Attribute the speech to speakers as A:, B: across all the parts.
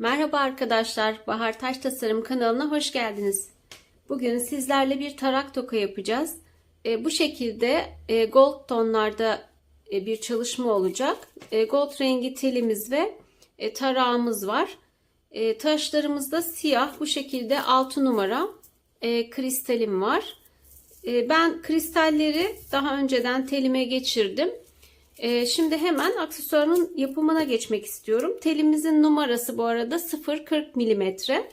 A: Merhaba arkadaşlar, Bahar Taş Tasarım kanalına hoş geldiniz. Bugün sizlerle bir tarak toka yapacağız. E, bu şekilde e, gold tonlarda e, bir çalışma olacak. E, gold rengi telimiz ve e, tarağımız var. E, taşlarımızda siyah bu şekilde 6 numara e, kristalim var. E, ben kristalleri daha önceden telime geçirdim. Ee, şimdi hemen aksesuarın yapımına geçmek istiyorum. Telimizin numarası bu arada 0.40 milimetre.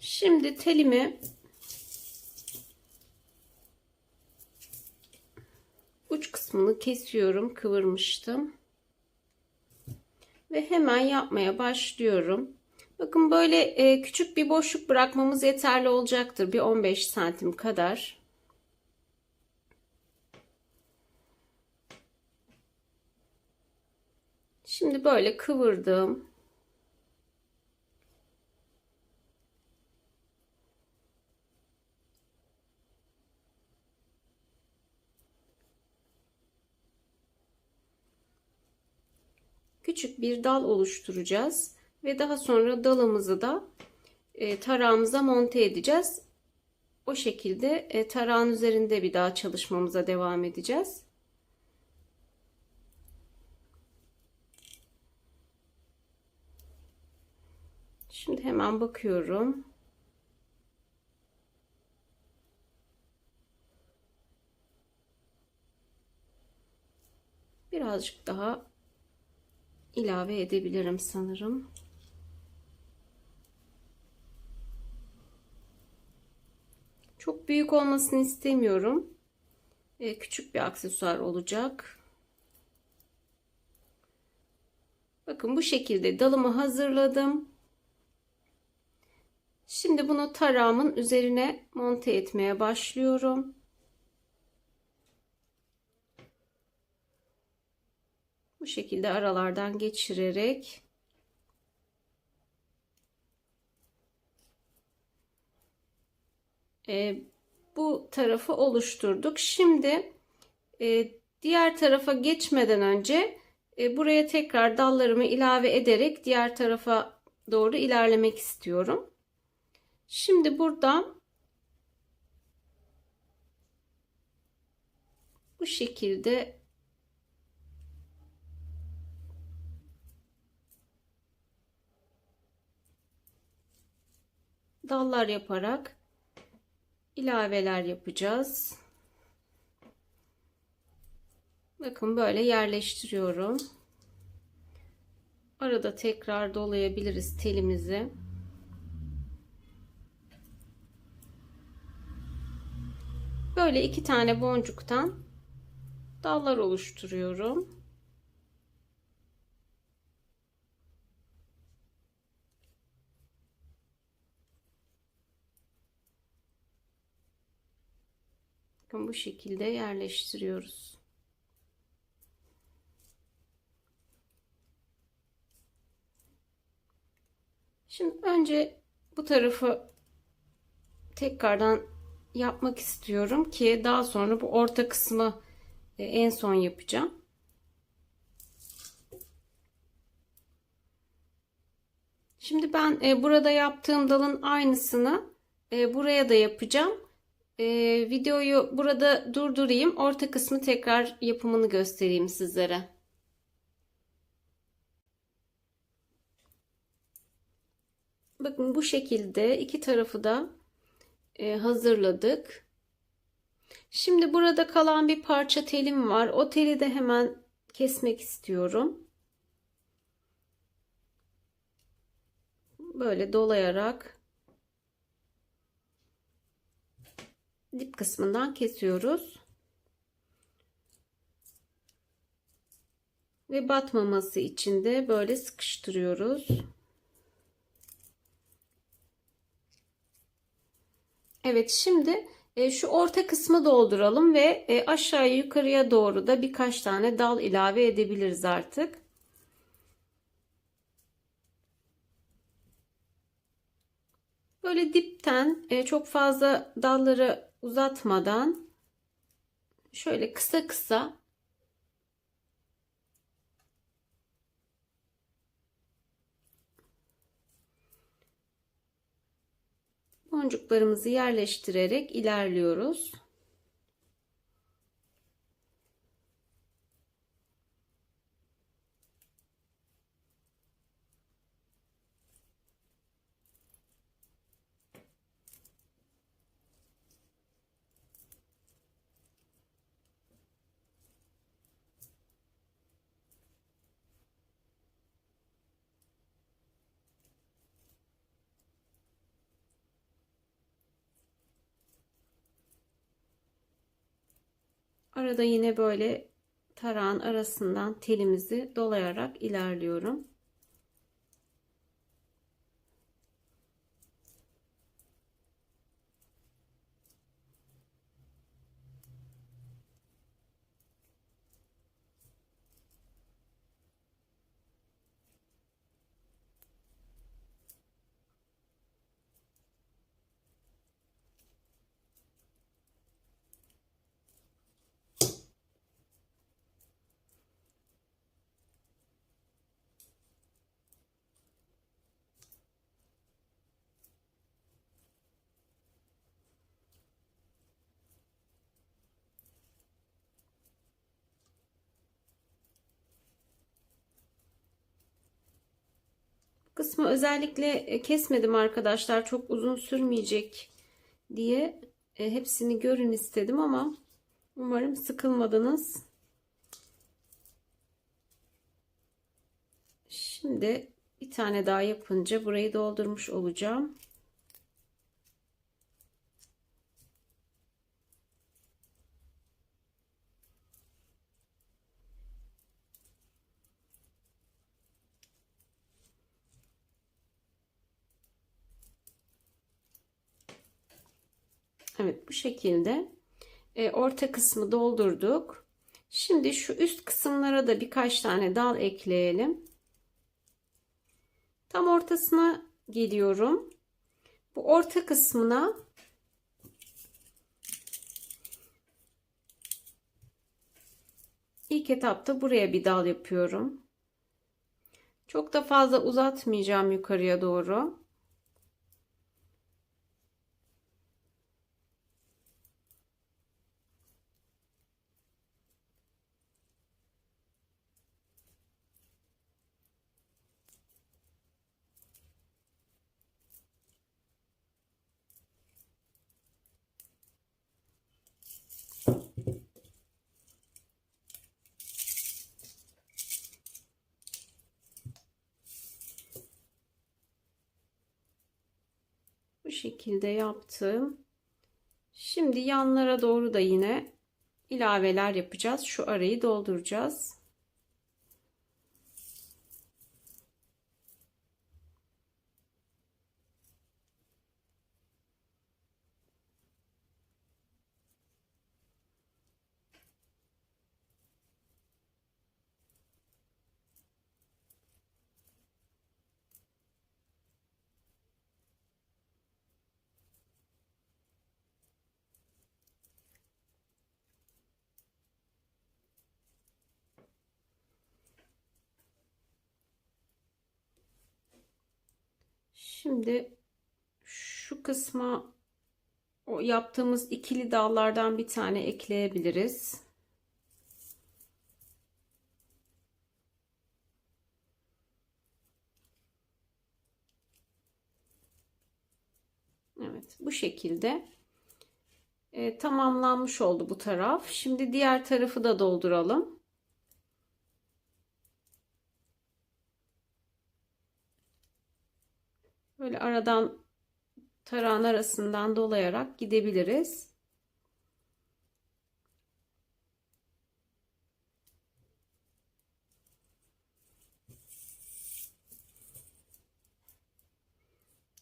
A: Şimdi telimi uç kısmını kesiyorum. Kıvırmıştım. Ve hemen yapmaya başlıyorum. Bakın böyle e, küçük bir boşluk bırakmamız yeterli olacaktır. Bir 15 santim kadar. Şimdi böyle kıvırdım. Küçük bir dal oluşturacağız ve daha sonra dalımızı da e, tarağımıza monte edeceğiz. O şekilde e, tarağın üzerinde bir daha çalışmamıza devam edeceğiz. Şimdi hemen bakıyorum. Birazcık daha ilave edebilirim sanırım. Çok büyük olmasını istemiyorum. Ee, küçük bir aksesuar olacak. Bakın bu şekilde dalımı hazırladım. Şimdi bunu tarağımın üzerine monte etmeye başlıyorum. Bu şekilde aralardan geçirerek e, bu tarafı oluşturduk. Şimdi e, diğer tarafa geçmeden önce e, buraya tekrar dallarımı ilave ederek diğer tarafa doğru ilerlemek istiyorum. Şimdi burada bu şekilde dallar yaparak ilaveler yapacağız. Bakın böyle yerleştiriyorum. Arada tekrar dolayabiliriz telimizi. Böyle iki tane boncuktan dallar oluşturuyorum. Bakın bu şekilde yerleştiriyoruz. Şimdi önce bu tarafı tekrardan yapmak istiyorum ki daha sonra bu orta kısmı e, en son yapacağım. Şimdi ben e, burada yaptığım dalın aynısını e, buraya da yapacağım. Videoyu burada durdurayım. Orta kısmı tekrar yapımını göstereyim sizlere. Bakın bu şekilde iki tarafı da hazırladık. Şimdi burada kalan bir parça telim var. O teli de hemen kesmek istiyorum. Böyle dolayarak dip kısmından kesiyoruz. Ve batmaması için de böyle sıkıştırıyoruz. Evet şimdi e, şu orta kısmı dolduralım ve e, aşağı yukarıya doğru da birkaç tane dal ilave edebiliriz artık. Böyle dipten e, çok fazla dalları uzatmadan şöyle kısa kısa Boncuklarımızı yerleştirerek ilerliyoruz. Arada yine böyle tarağın arasından telimizi dolayarak ilerliyorum. Kısmı özellikle e, kesmedim arkadaşlar. Çok uzun sürmeyecek diye e, hepsini görün istedim ama umarım sıkılmadınız. Şimdi bir tane daha yapınca burayı doldurmuş olacağım. Evet bu şekilde e, orta kısmı doldurduk. Şimdi şu üst kısımlara da birkaç tane dal ekleyelim. Tam ortasına geliyorum. Bu orta kısmına ilk etapta buraya bir dal yapıyorum. Çok da fazla uzatmayacağım yukarıya doğru. Şekilde yaptım. Şimdi yanlara doğru da yine ilaveler yapacağız. Şu arayı dolduracağız. Şimdi şu kısma o yaptığımız ikili dallardan bir tane ekleyebiliriz. Evet bu şekilde e, tamamlanmış oldu bu taraf. Şimdi diğer tarafı da dolduralım. Böyle aradan tarağın arasından dolayarak gidebiliriz.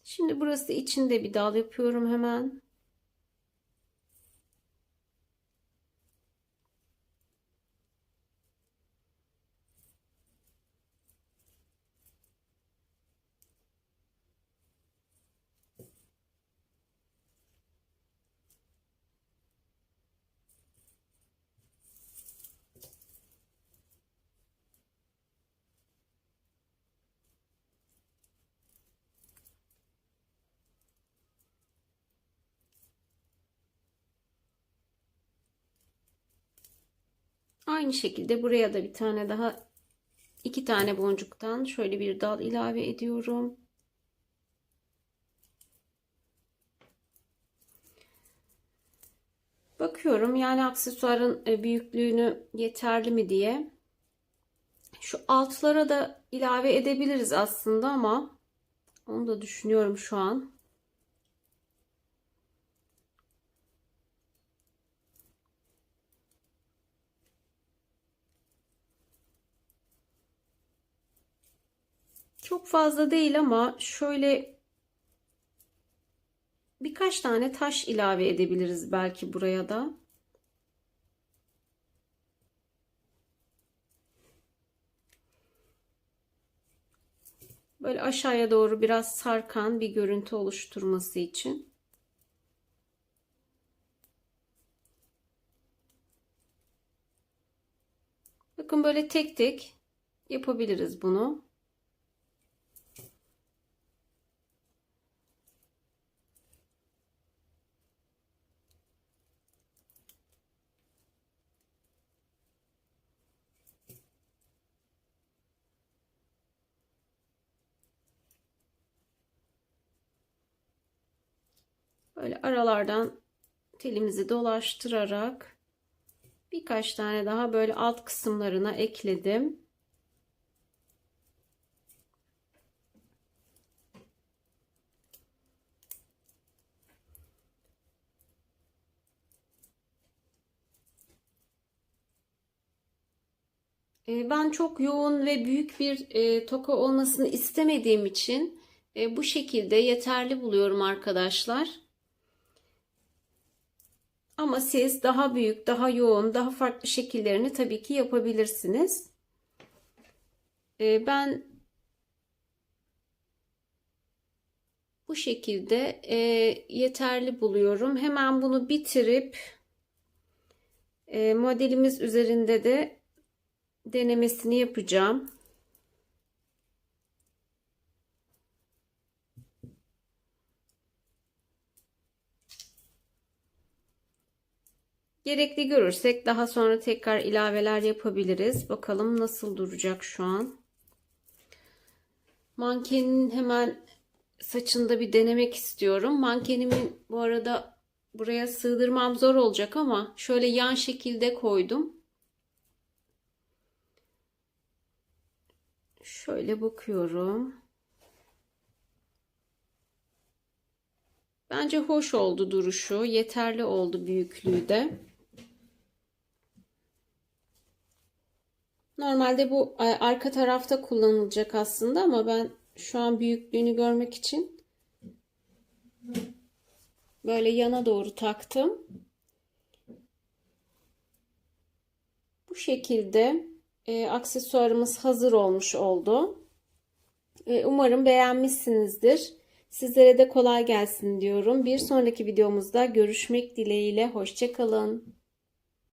A: Şimdi burası içinde bir dal yapıyorum hemen. Aynı şekilde buraya da bir tane daha iki tane boncuktan şöyle bir dal ilave ediyorum. Bakıyorum yani aksesuarın e, büyüklüğünü yeterli mi diye. Şu altlara da ilave edebiliriz aslında ama onu da düşünüyorum şu an. Çok fazla değil ama şöyle birkaç tane taş ilave edebiliriz belki buraya da. Böyle aşağıya doğru biraz sarkan bir görüntü oluşturması için. Bakın böyle tek tek yapabiliriz bunu. Böyle aralardan telimizi dolaştırarak birkaç tane daha böyle alt kısımlarına ekledim. Ee, ben çok yoğun ve büyük bir e, toka olmasını istemediğim için e, bu şekilde yeterli buluyorum arkadaşlar. Ama siz daha büyük, daha yoğun, daha farklı şekillerini tabii ki yapabilirsiniz. Ee, ben bu şekilde e, yeterli buluyorum. Hemen bunu bitirip e, modelimiz üzerinde de denemesini yapacağım. Gerekli görürsek daha sonra tekrar ilaveler yapabiliriz. Bakalım nasıl duracak şu an. Mankenin hemen saçında bir denemek istiyorum. Mankenimin bu arada buraya sığdırmam zor olacak ama şöyle yan şekilde koydum. Şöyle bakıyorum. Bence hoş oldu duruşu. Yeterli oldu büyüklüğü de. Normalde bu arka tarafta kullanılacak aslında ama ben şu an büyüklüğünü görmek için böyle yana doğru taktım. Bu şekilde e, aksesuarımız hazır olmuş oldu. E, umarım beğenmişsinizdir. Sizlere de kolay gelsin diyorum. Bir sonraki videomuzda görüşmek dileğiyle. Hoşçakalın.